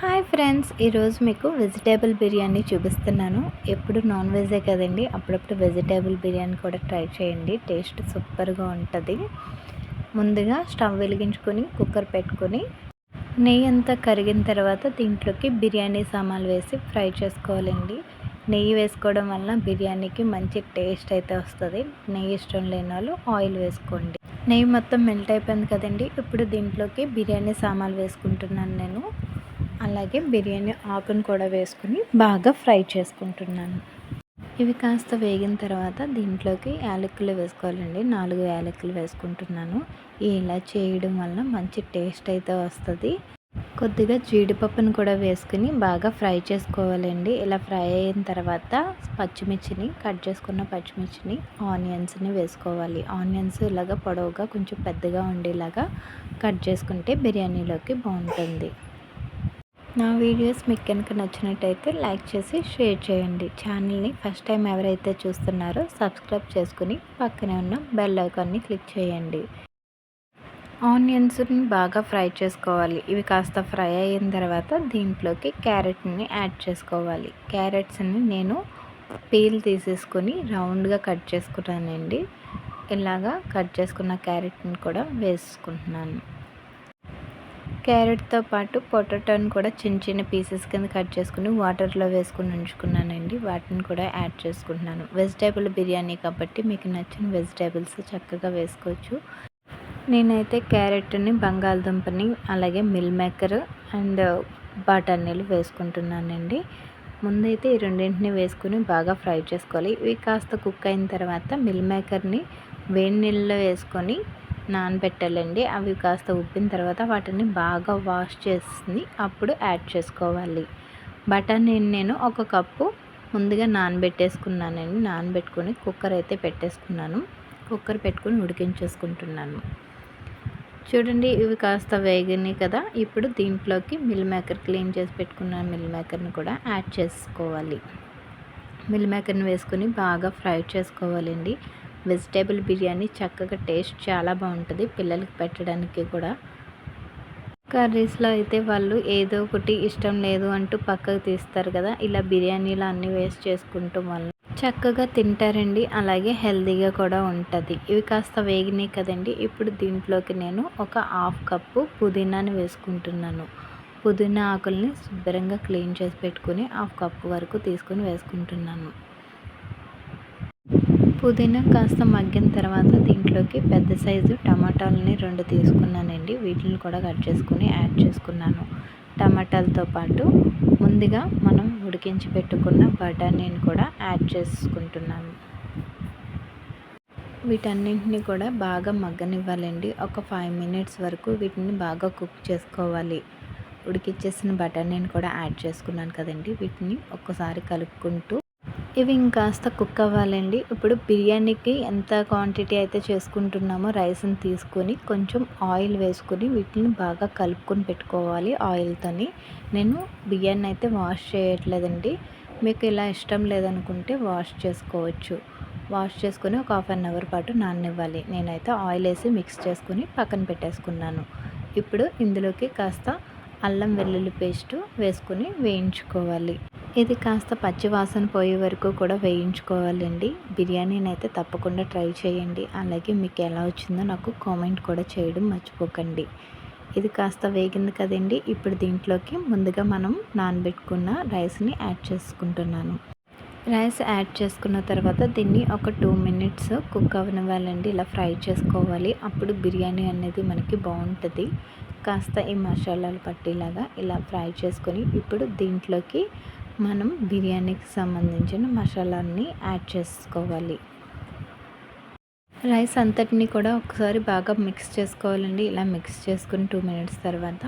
Hi friends ఈరోజు మీకు vegetable biryani చూపిస్తున్నాను. ఎప్పుడు నాన్ వెజే కదండి అప్పుడప్పుడు వెజిటేబుల్ బిర్యానీ కూడా ట్రై చేయండి. టేస్ట్ సూపర్గా ఉంటుంది. ముందుగా స్టవ్ వెలిగించుకొని కుక్కర్ పెట్టుకొని నెయ్యి అంతా కరిగిన తర్వాత దీంట్లోకి బిర్యానీ సామాన్లు వేసి ఫ్రై చేసుకోవాలండి. నెయ్యి వేసుకోవడం వల్ల బిర్యానీకి మంచి టేస్ట్ అయితే వస్తుంది. నెయ్యి ఇష్టం లేని వాళ్ళు ఆయిల్ వేసుకోండి. నెయ్యి మొత్తం మెల్ట్ అయిపోయింది కదండి ఇప్పుడు దీంట్లోకి బిర్యానీ సామాన్లు వేసుకుంటున్నాను నేను. అలాగే బిర్యానీ ఆకును కూడా వేసుకుని బాగా ఫ్రై చేసుకుంటున్నాను. ఇవి కాస్త వేగిన తర్వాత దీంట్లోకి యాలక్కులు వేసుకోవాలండి. నాలుగు యాలక్కులు వేసుకుంటున్నాను. ఇలా చేయడం వల్ల మంచి టేస్ట్ అయితే వస్తుంది. కొద్దిగా జీడిపప్పును కూడా వేసుకుని బాగా ఫ్రై చేసుకోవాలండి. ఇలా ఫ్రై అయిన తర్వాత పచ్చిమిర్చిని కట్ చేసుకున్న పచ్చిమిర్చిని ఆనియన్స్ని వేసుకోవాలి. ఆనియన్స్ ఇలాగా పొడవుగా కొంచెం పెద్దగా ఉండేలాగా కట్ చేసుకుంటే బిర్యానీలోకి బాగుంటుంది. నా వీడియోస్ మీకు కనుక నచ్చినట్టయితే లైక్ చేసి షేర్ చేయండి. ఛానల్ని ఫస్ట్ టైం ఎవరైతే చూస్తున్నారో సబ్స్క్రైబ్ చేసుకుని పక్కనే ఉన్న బెల్ ఐకాన్ని క్లిక్ చేయండి. ఆనియన్స్ని బాగా ఫ్రై చేసుకోవాలి. ఇవి కాస్త ఫ్రై అయిన తర్వాత దీంట్లోకి క్యారెట్ని యాడ్ చేసుకోవాలి. క్యారెట్స్ని నేను పీల్ తీసేసుకొని రౌండ్గా కట్ చేసుకున్నానండి. ఇలాగా కట్ చేసుకున్న క్యారెట్ని కూడా వేసుకుంటున్నాను. క్యారెట్తో పాటు పొటాటోని కూడా చిన్న చిన్న పీసెస్ కింద కట్ చేసుకుని వాటర్లో వేసుకుని ఉంచుకున్నానండి. వాటిని కూడా యాడ్ చేసుకుంటున్నాను. వెజిటేబుల్ బిర్యానీ కాబట్టి మీకు నచ్చిన వెజిటేబుల్స్ చక్కగా వేసుకోవచ్చు. నేనైతే క్యారెట్ని బంగాళదుంపని అలాగే మిల్ మేకర్ అండ్ బఠానీలు వేసుకుంటున్నానండి. ముందైతే ఈ రెండింటిని వేసుకుని బాగా ఫ్రై చేసుకోవాలి. ఇవి కాస్త కుక్ అయిన తర్వాత మిల్ మేకర్ని వేడి నీళ్ళలో వేసుకొని నానబెట్టాలండి. అవి కాస్త ఉప్పిన తర్వాత వాటిని బాగా వాష్ చేసి అప్పుడు యాడ్ చేసుకోవాలి. బటర్ని నేను ఒక కప్పు ముందుగా నానబెట్టేసుకున్నానండి. నానబెట్టుకొని కుక్కర్ అయితే పెట్టేసుకున్నాను. కుక్కర్ పెట్టుకొని ఉడికించేసుకుంటున్నాను. చూడండి ఇవి కాస్త వేగినాయి కదా. ఇప్పుడు దీంట్లోకి మిల్ మేకర్ క్లీన్ చేసి పెట్టుకున్న మిల్ మేకర్ని కూడా యాడ్ చేసుకోవాలి. మిల్ మేకర్ని వేసుకొని బాగా ఫ్రై చేసుకోవాలండి. వెజిటేబుల్ బిర్యానీ చక్కగా టేస్ట్ చాలా బాగుంటుంది పిల్లలకి పెట్టడానికి కూడా. కర్రీస్లో అయితే వాళ్ళు ఏదో ఒకటి ఇష్టం లేదు అంటూ పక్కకు తీస్తారు కదా ఇలా బిర్యానీలో అన్నీ వేస్ట్ చేసుకుంటూ వాళ్ళు చక్కగా తింటారండి అలాగే హెల్తీగా కూడా ఉంటుంది. ఇవి కాస్త వేగినాయి కదండి ఇప్పుడు దీంట్లోకి నేను ఒక హాఫ్ కప్పు పుదీనాని వేసుకుంటున్నాను. పుదీనా ఆకుల్ని శుభ్రంగా క్లీన్ చేసి పెట్టుకుని హాఫ్ కప్పు వరకు తీసుకొని వేసుకుంటున్నాను. పుదీనా కాస్త మగ్గిన తర్వాత దీంట్లోకి పెద్ద సైజు టమాటాలని రెండు తీసుకున్నానండి. వీటిని కూడా కట్ చేసుకుని యాడ్ చేసుకున్నాను. టమాటాలతో పాటు ముందుగా మనం ఉడికించి పెట్టుకున్న బఠానీని కూడా యాడ్ చేసుకుంటున్నాను. వీటన్నింటిని కూడా బాగా మగ్గనివ్వాలండి. ఒక ఫైవ్ మినిట్స్ వరకు వీటిని బాగా కుక్ చేసుకోవాలి. ఉడికిచ్చేసిన బఠానీని కూడా యాడ్ చేసుకున్నాను కదండి. వీటిని ఒక్కసారి కలుపుకుంటూ ఇవి ఇంకాస్త కుక్ అవ్వాలండి. ఇప్పుడు బిర్యానీకి ఎంత క్వాంటిటీ అయితే చేసుకుంటున్నామో రైస్ని తీసుకొని కొంచెం ఆయిల్ వేసుకొని వీటిని బాగా కలుపుకొని పెట్టుకోవాలి ఆయిల్తోని. నేను బిర్యానీ అయితే వాష్ చేయట్లేదండి. మీకు ఇలా ఇష్టం లేదనుకుంటే వాష్ చేసుకోవచ్చు. వాష్ చేసుకొని ఒక హాఫ్ అన్ అవర్ పాటు నాననివ్వాలి. నేనైతే ఆయిల్ వేసి మిక్స్ చేసుకొని పక్కన పెట్టేసుకున్నాను. ఇప్పుడు ఇందులోకి కాస్త అల్లం వెల్లుల్లి పేస్ట్ వేసుకొని వేయించుకోవాలి. ఇది కాస్త పచ్చివాసన పోయే వరకు కూడా వేయించుకోవాలండి. బిర్యానీని అయితే తప్పకుండా ట్రై చేయండి. అలాగే మీకు ఎలా వచ్చిందో నాకు కామెంట్ కూడా చేయడం మర్చిపోకండి. ఇది కాస్త వేగింది కదండి. ఇప్పుడు దీంట్లోకి ముందుగా మనం నానబెట్టుకున్న రైస్ని యాడ్ చేసుకుంటున్నాను. రైస్ యాడ్ చేసుకున్న తర్వాత దీన్ని ఒక టూ మినిట్స్ కుక్ అవ్వనివ్వాలండి ఇలా ఫ్రై చేసుకోవాలి. అప్పుడు బిర్యానీ అనేది మనకి బాగుంటుంది. కాస్త ఈ మసాలాలు పట్టేలాగా ఇలా ఫ్రై చేసుకొని ఇప్పుడు దీంట్లోకి మనం బిర్యానీకి సంబంధించిన మసాలాన్ని యాడ్ చేసుకోవాలి. రైస్ అంతటిని కూడా ఒకసారి బాగా మిక్స్ చేసుకోవాలండి. ఇలా మిక్స్ చేసుకుని టూ మినిట్స్ తర్వాత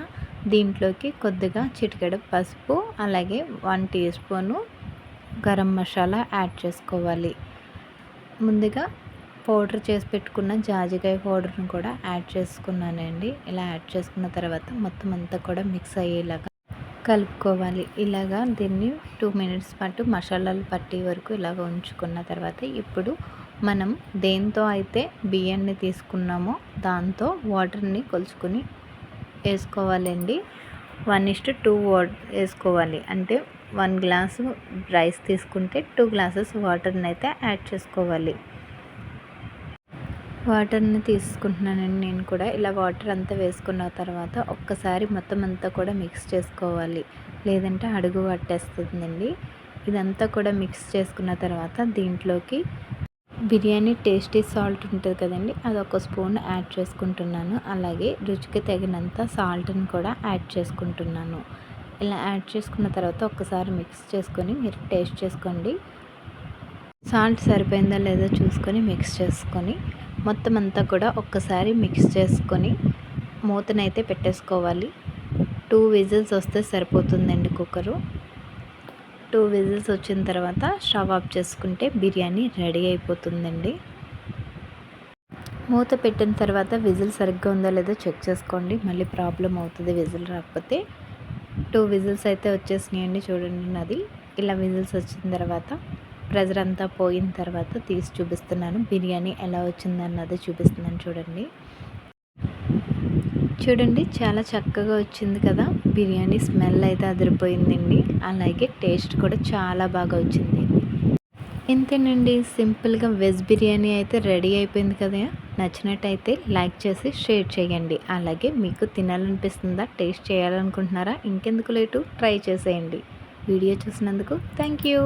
దీంట్లోకి కొద్దిగా చిటికెడ పసుపు అలాగే one teaspoon garam masala add చేసుకోవాలి. ముందుగా పౌడర్ చేసి పెట్టుకున్న జాజికాయ పౌడర్ని కూడా యాడ్ చేసుకున్నానండి. ఇలా యాడ్ చేసుకున్న తర్వాత మొత్తం అంతా కూడా మిక్స్ అయ్యేలాగా కలుపుకోవాలి. ఇలాగా దీన్ని టూ మినిట్స్ పాటు మసాలాలు పట్టే వరకు ఇలాగ ఉంచుకున్న తర్వాత ఇప్పుడు మనం దేంతో అయితే బియ్యాన్ని తీసుకున్నామో దాంతో వాటర్ని కొలుచుకొని వేసుకోవాలండి. వన్ ఇస్టు టూ వాట్ వేసుకోవాలి. అంటే వన్ గ్లాసు రైస్ తీసుకుంటే టూ గ్లాసెస్ వాటర్ని అయితే యాడ్ చేసుకోవాలి. వాటర్ని తీసుకుంటున్నానండి నేను కూడా. ఇలా వాటర్ అంతా వేసుకున్న తర్వాత ఒక్కసారి మొత్తం అంతా కూడా మిక్స్ చేసుకోవాలి. లేదంటే అడుగు పట్టేస్తుందండి. ఇదంతా కూడా మిక్స్ చేసుకున్న తర్వాత దీంట్లోకి బిర్యానీ టేస్టీ సాల్ట్ ఉంటుంది కదండి అది ఒక స్పూన్ యాడ్ చేసుకుంటున్నాను. అలాగే రుచికి తగినంత సాల్ట్ని కూడా యాడ్ చేసుకుంటున్నాను. ఇలా యాడ్ చేసుకున్న తర్వాత ఒక్కసారి మిక్స్ చేసుకొని మీరు టేస్ట్ చేసుకోండి. సాల్ట్ సరిపోయిందా లేదో చూసుకొని మిక్స్ చేసుకొని మొత్తం అంతా కూడా ఒక్కసారి మిక్స్ చేసుకొని మూతనైతే పెట్టేసుకోవాలి. టూ విజిల్స్ వస్తే సరిపోతుందండి కుక్కరు టూ విజిల్స్ వచ్చిన తర్వాత స్టవ్ ఆఫ్ చేసుకుంటే బిర్యానీ రెడీ అయిపోతుందండి. మూత పెట్టిన తర్వాత విజిల్ సరిగ్గా ఉందో లేదో చెక్ చేసుకోండి. మళ్ళీ ప్రాబ్లం అవుతుంది విజిల్ రాకపోతే. టూ విజిల్స్ అయితే వచ్చేసినాయండి చూడండి నాది. ఇలా విజిల్స్ వచ్చిన తర్వాత ప్రెజర్ అంతా పోయిన తర్వాత తీసి చూపిస్తున్నాను. బిర్యానీ ఎలా వచ్చిందన్నది చూపిస్తున్నాను చూడండి. చూడండి చాలా చక్కగా వచ్చింది కదా. బిర్యానీ స్మెల్ అయితే అదిరిపోయిందండి. అలాగే టేస్ట్ కూడా చాలా బాగా వచ్చింది. ఇంతేనండి సింపుల్గా వెజ్ బిర్యానీ అయితే రెడీ అయిపోయింది కదా. నచ్చినట్టయితే లైక్ చేసి షేర్ చేయండి. అలాగే మీకు తినాలనిపిస్తుందా టేస్ట్ చేయాలనుకుంటున్నారా ఇంకెందుకు లేటు ట్రై చేసేయండి. వీడియో చూసినందుకు థ్యాంక్ యూ.